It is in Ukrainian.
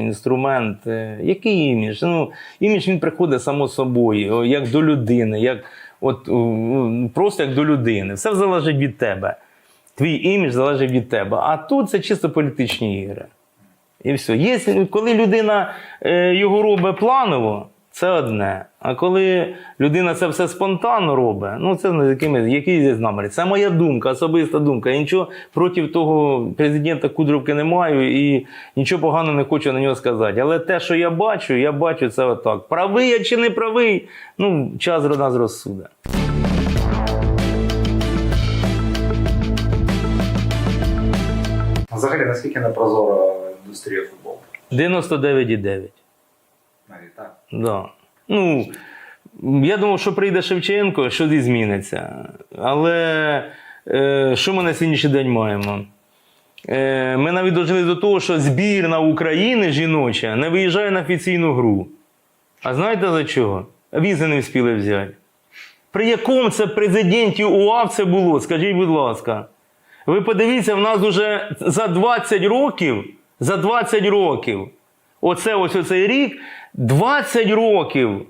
інструмент. Е, Який імідж? Ну, імідж він приходить само собою, як до людини, як от просто як до людини. Все залежить від тебе. Твій імідж залежить від тебе. А тут це чисто політичні ігри. І все. Є, коли людина е, його робить планово, це одне. А коли людина це все спонтанно робить, ну це якими, який є намір. Це моя думка, особиста думка. Я нічого проти того президента Кудровки не маю і нічого поганого не хочу на нього сказати. Але те, що я бачу, я бачу це отак. Правий я чи не правий, ну, час нас розсуде. Взагалі, наскільки не прозора індустрія футболу? 99,9. Навіть так. Да. Ну, я думав, що прийде Шевченко, і зміниться. Але е, що ми на сьогоднішній день маємо? Е, ми навіть дожили до того, що збірна України жіноча не виїжджає на офіційну гру. А знаєте за чого? Візи не встигли взяти. При якому це президенті УАВ це було? Скажіть, будь ласка. Ви подивіться, в нас вже за 20 років, за 20 років, оце ось оцей рік, 20 років